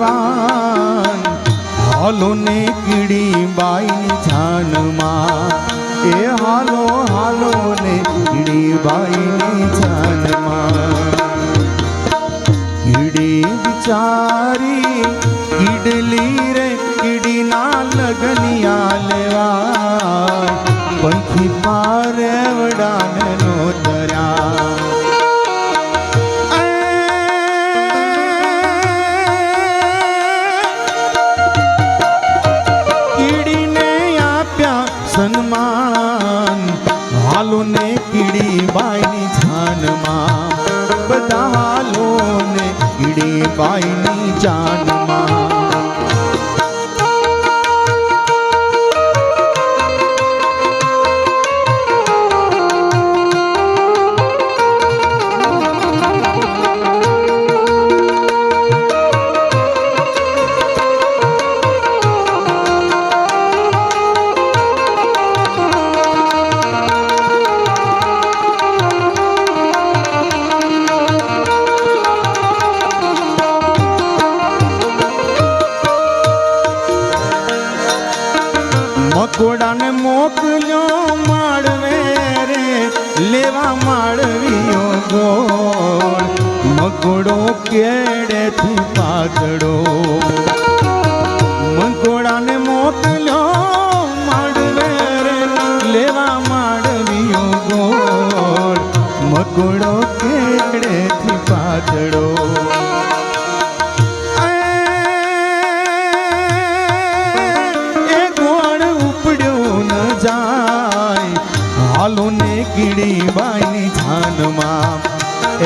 આગેવાન હાલો ને કીડી બાઈની જાનમાં. એ હાલો હાલો ને કીડી બાઈની જાનમાં. કીડી બિચારી કીડલી રે, કીડીના લગનિયા લેવા. પંખી પારે ને કીડી બાઈની મોકલ્યો માળવે રે, લેવા માળવીઓ ગોળ. મગોડો કેડેથી પાતળો. મગોડાને મોકલ્યો માળવે રે, લેવા માળવીઓ ગોળ. મગોડો કેડેથી પાતળો. ને કીડી બાઈની જાનમાં.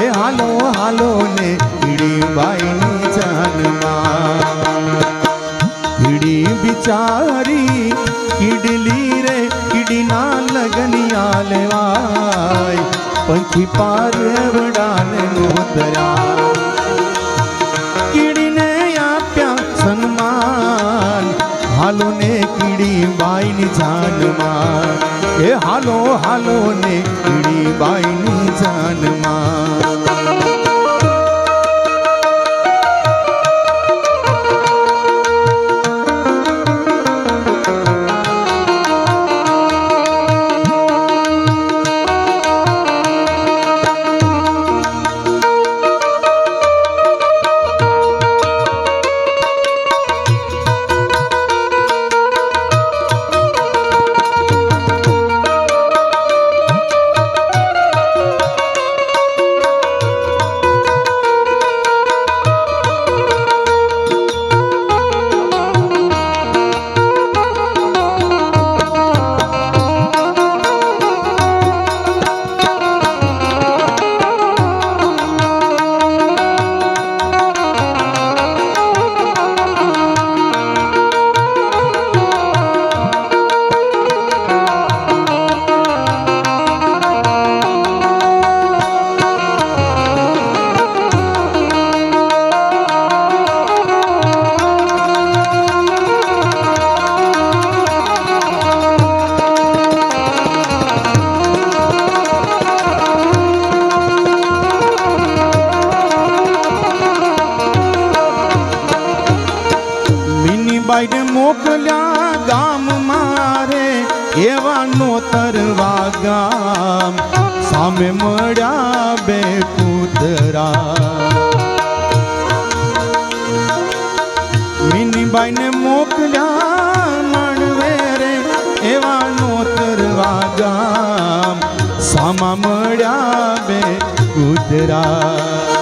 એ હાલો હાલો ને કીડી બાઈની જાનમાં. કીડી બિચારી કીડલી રે કીડીના લગનિયા લેવાય. પંખી પાર વડાને નોતર્યા કીડીને આપ્યા સન્માન. હાલો ને કીડી બાઈની જાનમાં. એ હાલો હાલો ને બાઈની જાનમાં. મોકલ્યા ગામ મારે એવા નોતરવા ગામ. સામે મળ્યા બે કૂતરા મિનીબાઈને મોકલ્યા મળવે રે એવા નોતરવા ગામ. સામા મળ્યા બે કૂતરા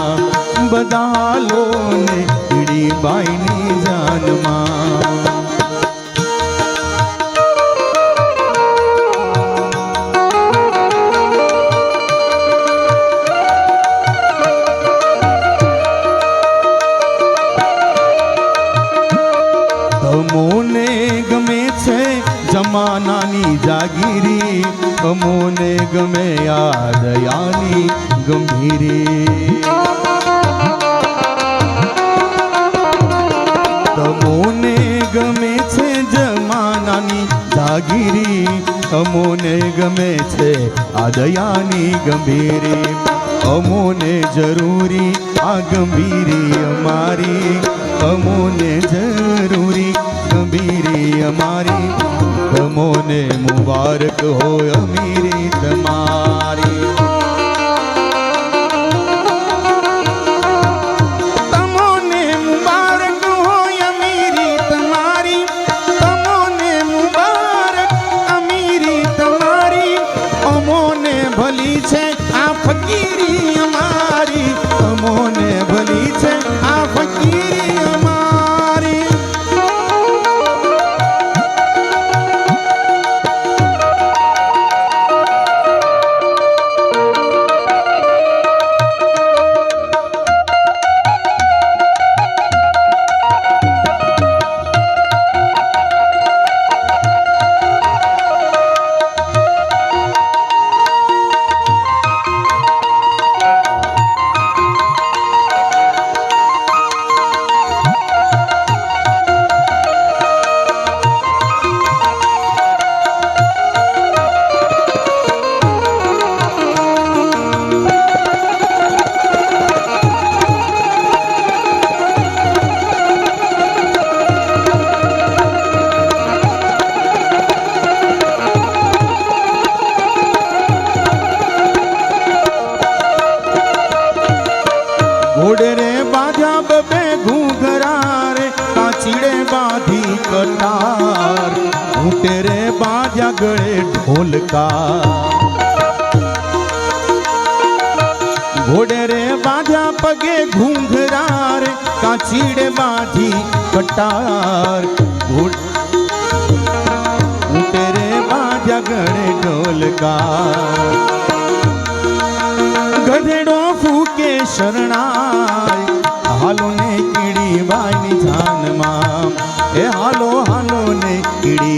જાનમાં બધા હાલો ને કીડી બાઈની જાનમાં. ગંભીરી. તમોને ગમે છે જમાનાની જાગીરી અમોને ગમે છે આ દયાની ગંભીરી. અમોને જરૂરી આ ગંભીરી અમારી અમોને જરૂરી ગંભીરી અમારી. તમોને મુબારક હોય અમીરી તમારી. અમોને ભલી છે આ ફકીરી અમારી. અમોને ભલી છે આ ફકીરી રે બાજા ગળે ઢોલકા. ઘોડે રે બાજા પગે ઘૂંઘરાર કાચીડે બાજી કટાર. રે બાજા ગળે ઢોલકા. ગધેડો ફૂકે શરણાય હાલો ને કીડી બાઈની જાનમાં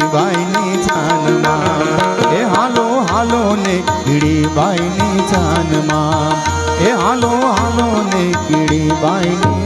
કીડી બાઈની જાનમાં એ હાલો હાલો ને ભીડીબાઈની જાનમાં એ હાલો હાલો ને ભીડીબાઈની